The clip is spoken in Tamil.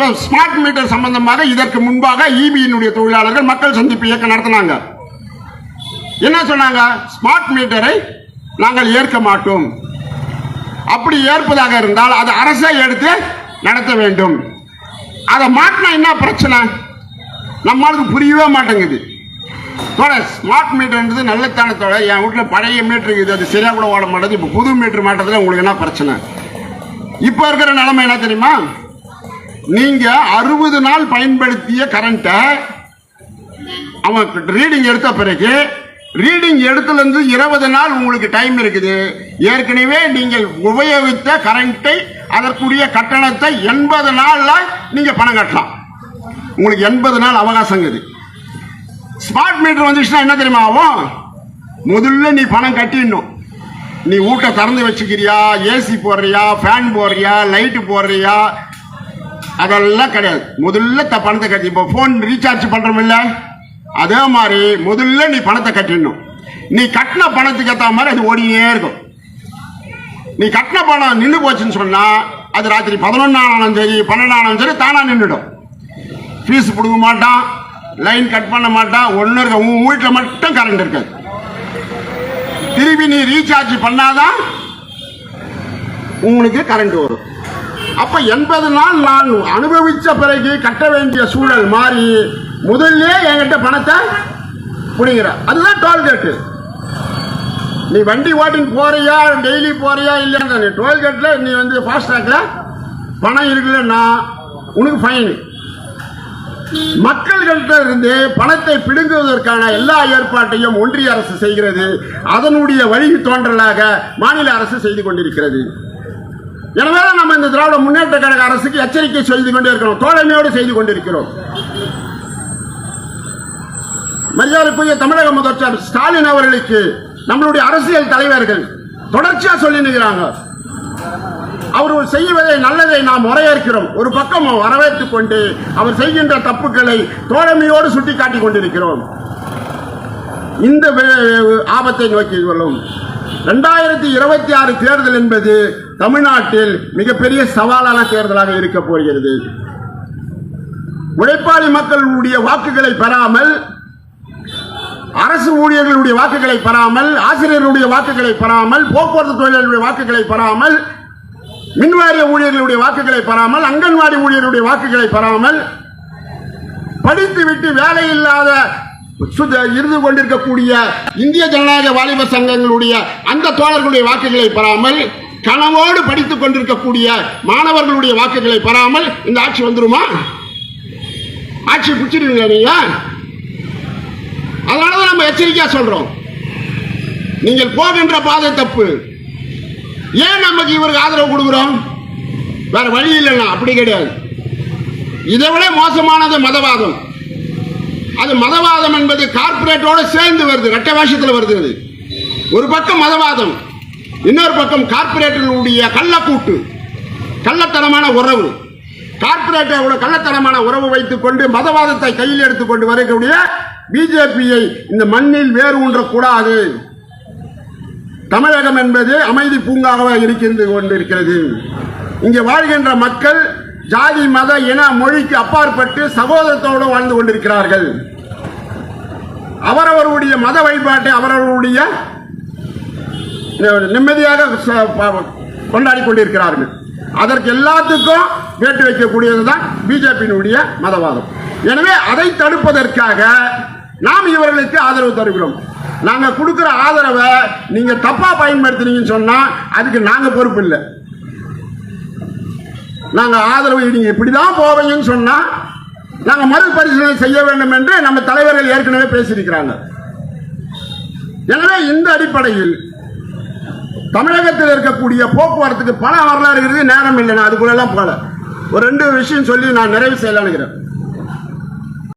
இப்போ ஸ்மார்ட் மீட்டர் சம்பந்தமாக இதற்கு முன்பாக இபியினுடைய தொழிலாளர்கள் மக்கள் சந்திப்பு இயக்கம் நடத்தினாங்க. என்ன சொன்னாங்க? ஸ்மார்ட் மீட்டரை நாங்கள் ஏற்க மாட்டோம். அப்படி ஏற்பதாக இருந்தால் அதை அரசே எடுத்து நடத்த வேண்டும். அதை மாட்டினா என்ன பிரச்சனை? நம்மளுக்கு புரியவே மாட்டேங்குது. தோட ஸ்மார்ட் மீட்டர்ன்றது நல்லத்தானத்தோட என் வீட்டில் பழைய மீட்டர் இருக்குது. அது சரியாக கூட ஓட மாட்டேது இப்போ புது மீட்டர் மாட்டதில் உங்களுக்கு என்ன பிரச்சனை? இப்போ இருக்கிற நிலைமை என்ன தெரியுமா? நீங்கள் அறுபது நாள் பயன்படுத்திய கரண்ட்டை அவன் ரீடிங் எடுத்த பிறகு ரீடிங் எடுத்துலேருந்து இருபது நாள் உங்களுக்கு டைம் இருக்குது. ஏற்கனவே நீங்கள் உபயோகித்த கரண்ட்டை அதற்குரிய கட்டணத்தை எண்பது நாளில் நீங்கள் பணம் கட்டலாம். உங்களுக்கு எண்பது நாள் அவகாசம் இருக்குது. ஸ்மார்ட் மீட்டர் வந்துச்சுன்னா என்ன தெரியுமா ஆகும்? முதல்ல நீ பணம் கட்டிடணும். நீ வீட்டை திறந்து வச்சுக்கிறியா? ஏசி போடுறியா? ஃபேன் போடுறியா? லைட்டு போடுறியா? அதெல்லாம் கிடையாது. முதல்ல த பணத்தை கட்டி இப்போ ஃபோன் ரீசார்ஜ் பண்ணுறோமில்ல அதே மாதிரி முதல்ல நீ பணத்தை கட்டிடணும். நீ கட்டின பணத்துக்கு ஏற்ற மாதிரி அது ஓடினே இருக்கும். நீ கட்டின பணம் நின்று போச்சுன்னு சொன்னால் அது ராத்திரி பதினொன்னானாலும் சரி பன்னெண்டானாலும் சரி தானாக நின்றுடும் ஃபீஸ் கொடுக்க மாட்டான் லைன் கட் பண்ண மாட்டான் ஒன்றும் இருக்க உன் வீட்டில் மட்டும் கரண்ட் இருக்காது. திருப்பி நீ ரீசார்ஜ் பண்ணாதான் உங்களுக்கு கரண்ட் வரும். அப்ப எண்பது நாள் நான் அனுபவிச்ச பிறகு கட்ட வேண்டிய சூழல் மாறி முதல்ல என்கிட்ட பணத்தை பிடிங்கிற அதுதான் டோல்கேட்டு நீ வண்டி ஓட்டின்னு போறியா டெய்லி போறியா இல்லையா நீ டோல்கேட்ல நீ வந்து ஃபாஸ்டாக்ல பணம் இருக்குல்லன்னா உனக்கு ஃபைன் மக்கள்கிட்ட இருந்து பணத்தை பிடுங்குவதற்கான எல்லா ஏற்பாட்டையும் ஒன்றிய அரசு செய்கிறது. அதனுடைய வழி தோன்றலாக மாநில அரசு செய்து கொண்டிருக்கிறது. எனவே நம்ம இந்த திராவிட முன்னேற்ற கழக அரசுக்கு எச்சரிக்கை செய்து கொண்டே இருக்கிறோம். தோழமையோடு செய்து கொண்டிருக்கிறோம். மரியாதைக்குரிய தமிழக முதலமைச்சர் ஸ்டாலின் அவர்களுக்கு நம்மளுடைய அரசியல் தலைவர்கள் தொடர்ச்சியா சொல்லி நிற்கிறாங்க. அவர்கள் செய்வதை நல்லதை நாம் வரவேற்கிறோம் ஒரு பக்கம் வரவேற்றுக் கொண்டு அவர் செய்கின்ற தப்புக்களை தோழமையோடு சுட்டிக்காட்டி கொண்டிருக்கிறோம். இந்த ஆபத்தை நோக்கி கொள்ளும். ரெண்டாயிரத்தி இருபத்தி ஆறு தேர்தல் என்பது தமிழ்நாட்டில் மிகப்பெரிய சவாலான தேர்தலாக இருக்க போகிறது. உழைப்பாளி மக்களுடைய வாக்குகளை பெறாமல் அரசு ஊழியர்களுடைய வாக்குகளை பெறாமல் ஆசிரியர்களுடைய வாக்குகளை பெறாமல் போக்குவரத்து தொழிலாளர்களுடைய வாக்குகளை பெறாமல் மின்வாரிய ஊழியர்களுடைய வாக்குகளை பெறாமல் அங்கன்வாடி ஊழியர்களுடைய வாக்குகளை பெறாமல் படித்துவிட்டு வேலை இல்லாத இருந்து கொண்டிருக்கக்கூடிய இந்திய ஜனநாயக வாலிபர் சங்கங்களுடைய அந்த தோழர்களுடைய வாக்குகளை பெறாமல் கனவோடு படித்துக் கொண்டிருக்கக்கூடிய மாணவர்களுடைய வாக்குகளை பெறாமல் இந்த ஆட்சி வந்துருமா? ஆட்சி பிடிச்சிருவீங்களா நீங்க? அதனாலதான் நம்ம எச்சரிக்கையா சொல்றோம். நீங்கள் போகின்ற பாதை தப்பு. ஏன் நமக்கு இவருக்கு ஆதரவு கொடுக்குறோம்? வேற வழி இல்லைன்னா அப்படி கிடையாது. இதை விட மோசமானது மதவாதம். அது மதவாதம் என்பது கார்பரேட்டோட சேர்ந்து வருது ரெட்ட வேஷத்தில் வருது அது. ஒரு பக்கம் மதவாதம் இன்னொரு பக்கம் கார்பரேட்டர்களுடைய கள்ளக்கூட்டு கள்ளத்தனமான உறவு. கார்பரேட்டரோட கள்ளத்தனமான உறவு வைத்துக் கொண்டு மதவாதத்தை கையில் எடுத்துக்கொண்டு வரக்கூடிய பிஜேபியை இந்த மண்ணில் வேறு ஊன்றக்கூடாது. தமிழகம் என்பது அமைதி பூங்காக இருக்கின்ற கொண்டிருக்கிறது. இங்கே வாழ்கின்ற மக்கள் ஜாதி மத இன மொழிக்கு அப்பாற்பட்டு சகோதரத்தோடு வாழ்ந்து கொண்டிருக்கிறார்கள். அவரவருடைய மத வழிபாட்டை அவரவருடைய நிம்மதியாக கொண்டாடி கொண்டிருக்கிறார்கள். அதற்கு எல்லாத்துக்கும் வேட்டு வைக்கக்கூடியது தான் பிஜேபியினுடைய மதவாதம். எனவே அதை தடுப்பதற்காக நாம் இவர்களுக்கு ஆதரவு தருகிறோம். நாங்கள் கொடுக்குற ஆதரவை நீங்கள் தப்பாக பயன்படுத்துனீங்கன்னு சொன்னால் அதுக்கு நாங்கள் பொறுப்பு இல்லை. நாங்கள் ஆதரவு இப்படி தான் போவீங்கன்னு சொன்னால் நாங்க மறுபரிசீலனை செய்ய வேண்டும் என்று நம்ம தலைவர்கள் ஏற்கனவே பேசியிருக்கிறாங்க. எனவே இந்த அடிப்படையில் தமிழகத்தில் இருக்கக்கூடிய போக்குவரத்துக்கு பல வரலாறு இருக்குது நேரம் இல்லை நான் அதுக்குள்ளெல்லாம் போல ஒரு ரெண்டு விஷயம் சொல்லி நான் நிறைவு செய்யலாம்னுக்கிறேன்